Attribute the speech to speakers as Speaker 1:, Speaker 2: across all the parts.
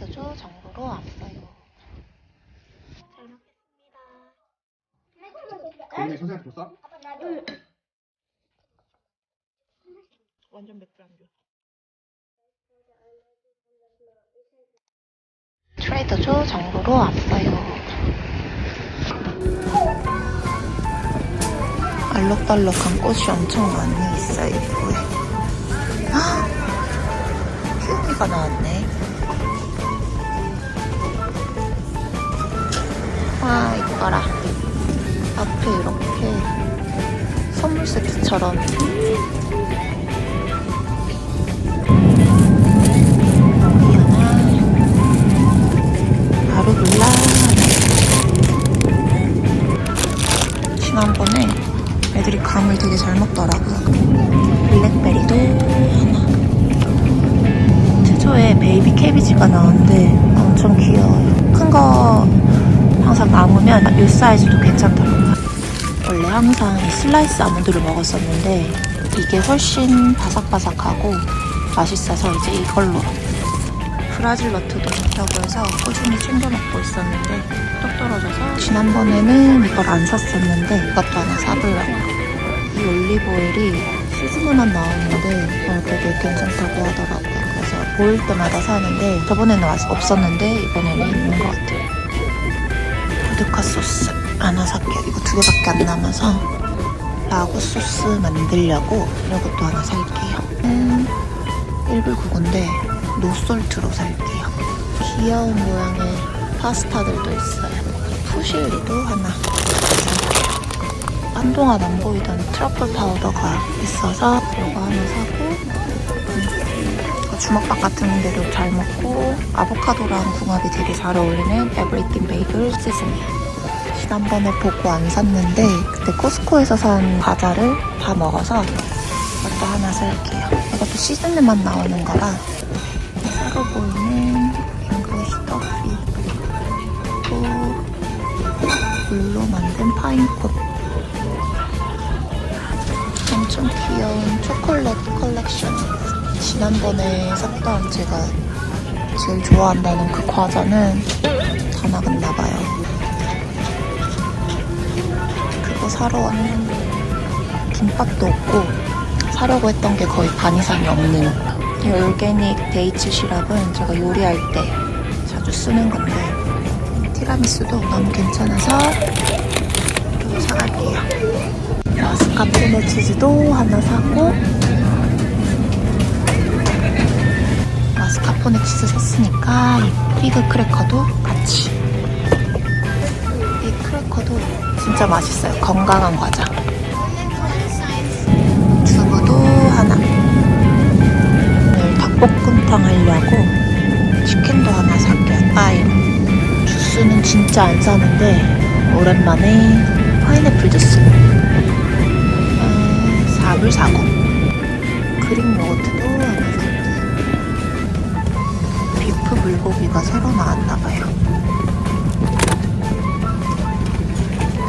Speaker 1: 트레이더조 정보로 왔어요. 잘 먹겠습니다.
Speaker 2: 거기 선생님 줬어?
Speaker 1: 완전 맥주 안 줘. 트레이더조 정보로 왔어요. 알록달록한 꽃이 엄청 많이 있어요, 입구에. 헉! 키우미가 나왔네. 와, 이뻐라. 앞에 이렇게 선물 세트처럼 바로 놀라. 지난번에 애들이 감을 되게 잘 먹더라고요. 블랙베리도 하나. 트조에 베이비 캐비지가 나오는데 엄청 귀여워요. 큰 거 항상 남으면 이 사이즈도 괜찮더라고요. 원래 항상 이 슬라이스 아몬드를 먹었었는데 이게 훨씬 바삭바삭하고 맛있어서 이제 이걸로 브라질 너트도 좋다고 해서 꾸준히 챙겨 먹고 있었는데 뚝 떨어져서 지난번에는 이걸 안 샀었는데 이것도 하나 사보려고. 이 올리브 오일이 시즈너만 나오는데 어, 되게 괜찮다고 하더라고요. 그래서 보일 때마다 사는데 저번에는 왔- 없었는데 이번에는 있는 것 같아요 보드카 소스 하나 살게요 이거 두 개밖에 안 남아서 라구 소스 만들려고 이것도 하나 살게요 음, 1불 9인데 노솔트로 살게요. 귀여운 모양의 파스타들도 있어요. 푸실리도 하나. 한동안 안 보이던 트러플 파우더가 있어서 이거 하나 사고 주먹밥 같은 데도 잘 먹고 아보카도랑 궁합이 되게 잘 어울리는 에브리띵 베이글 시즈닝 지난번에 보고 안 샀는데 그때 코스코에서 산 과자를 다 먹어서 이것도 하나 살게요. 이것도 시즌에만 나오는 거라 새로 보이는 잉글리시 커피 또 물로 만든 파인꽃 엄청 귀여운 초콜릿 컬렉션 지난번에 샀던 제가 제일 좋아한다는 그 과자는 다 나갔나 봐요. 그거 사러 왔는데 김밥도 없고 사려고 했던 게 거의 반 이상이 없는 이 올게닉 데이츠 시럽은 제가 요리할 때 자주 쓰는 건데 티라미수도 너무 괜찮아서 또 사갈게요. 마스카포네 치즈도 하나 사고 스카포네 치즈 샀으니까 이 피그 크래커도 같이 이 크래커도 진짜 맛있어요 건강한 과자 두부도 하나. 오늘 닭볶음탕 하려고 치킨도 하나 살게요. 빠이. 주스는 진짜 안 사는데 오랜만에 파인애플 주스. 음, 4불 사고. 물고기가 새로 나왔나봐요.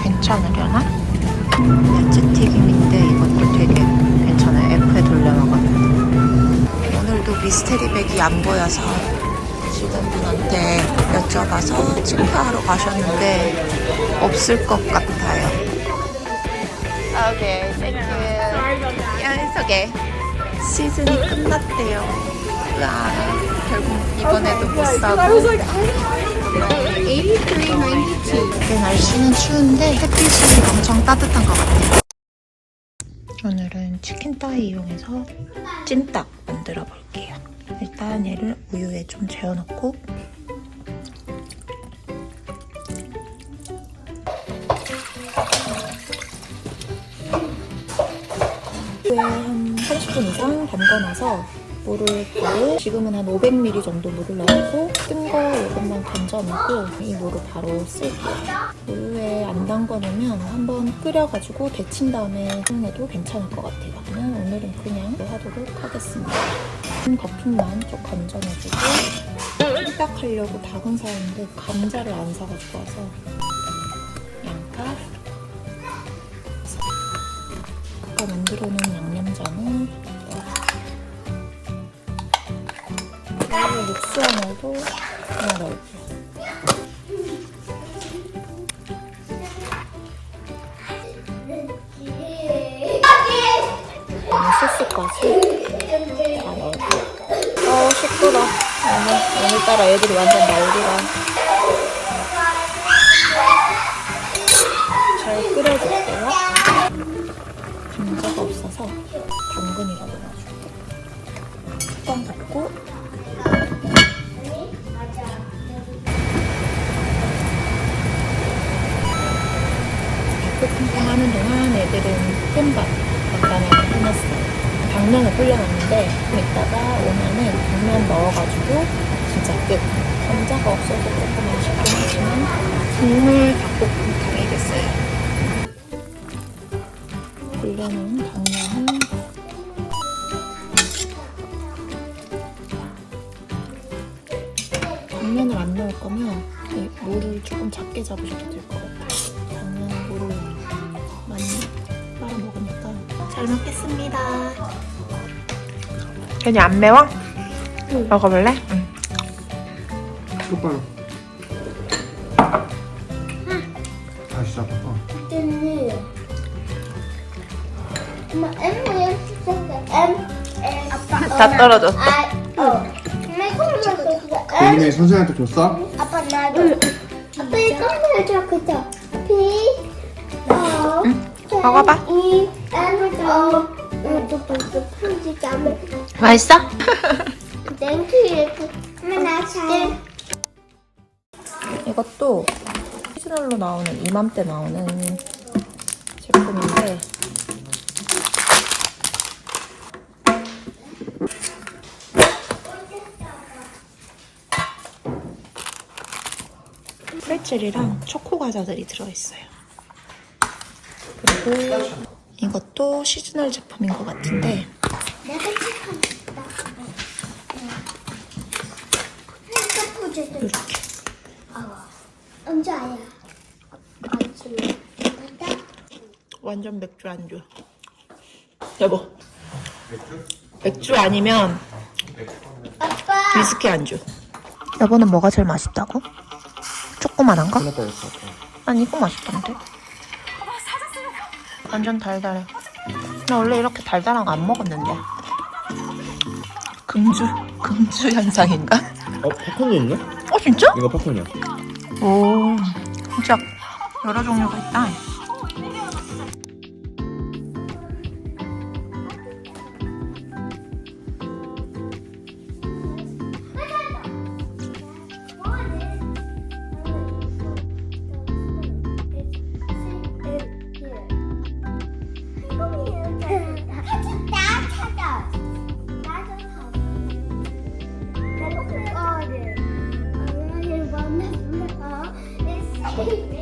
Speaker 1: 괜찮으려나? 야채 튀김인데 이것도 되게 괜찮아요. F에 돌려 먹으면. 오늘도 미스테리 백이 안 보여서 지금 분한테 여쭤봐서 체크하러 가셨는데 없을 것 같아요. 오케이, 땡큐. 야, it's okay. 시즌이 끝났대요. 와, 결국 이번에도 못 사고.
Speaker 3: 83.92.
Speaker 1: 이렇게 날씨는 추운데 햇빛이 엄청 따뜻한 것 같아요. 오늘은 치킨 타이 이용해서 찜닭 만들어 볼게요. 일단 얘를 우유에 좀 재워놓고 우유에 한 30분 이상 담궈놔서 물을 바로 지금은 한 500ml 정도 물을 넣고 뜬 거 이것만 건져내고 이 물을 바로 쓸게요. 우유에 안 담궈놓으면 한번 끓여가지고 데친 다음에 해도 괜찮을 것 같아요. 저는 오늘은 그냥 하도록 하겠습니다. 거품만 좀 건져내주고 찜닭 하려고 닭은 사는데 감자를 안 사가지고 와서 양파 아까 만들어 놓은 양 념장을 넣어줄게요. 여기 육수 안에도 하나 넣을게요. 이 소스까지 다 넣을게요. 어 시끄러. 오늘 오늘따라 애들이 완전 난리라. 잘 끓여줄게요. 감자가 없어서 당근이라고 넣어줄게요. 뚜껑 닫고 팡팡 하는 동안 애들은 볶음밥 간단하게 해놨어요. 당면을 불려놨는데 좀 이따가 오면은 당면 넣어가지고 진짜 끝. 감자가 없어서 조금 아쉽긴 하지만 국물 닭볶음탕이 됐어요. 불려놓은 당면 작게 잡으셔도 될 것 같아요. 당면 물을 많이 빨아 먹으니까 잘 먹겠습니다.
Speaker 2: 괜히 안 매워? 먹어볼래? 응.
Speaker 3: 똑바로. 다시 잡아. 어.
Speaker 2: 다 떨어졌어.
Speaker 4: mà tụi em
Speaker 3: 고민이 선생한테 줬어?
Speaker 4: apa 나도 이거 해줘 그죠 피 어.
Speaker 2: 먹어봐.
Speaker 4: 이 em ờ 또또 편지 잠을
Speaker 2: 맛있어?
Speaker 4: 땡큐 맨날 잘
Speaker 1: 이것도 시즈널로 나오는 이맘때 나오는 제품인데 프레첼이랑 초코 과자들이 들어있어요. 그리고 이것도 시즈널 제품인 것 같은데 이렇게
Speaker 4: 아침에
Speaker 1: 완전 맥주 안주. 여보. 맥주 아니면
Speaker 4: 아빠
Speaker 1: 위스키 안주. 여보는 뭐가 제일 맛있다고? 조그만한 거?
Speaker 3: 하나 빠졌어.
Speaker 1: 난 이거 맛있던데. 완전 달달해. 나 원래 이렇게 달달한 거 안 먹었는데. 금주, 금주 현상인가?
Speaker 3: 어, 팝콘도 있네?
Speaker 1: 어, 진짜?
Speaker 3: 이거 팝콘이야.
Speaker 1: 오, 진짜 여러 종류가 있다. hate me.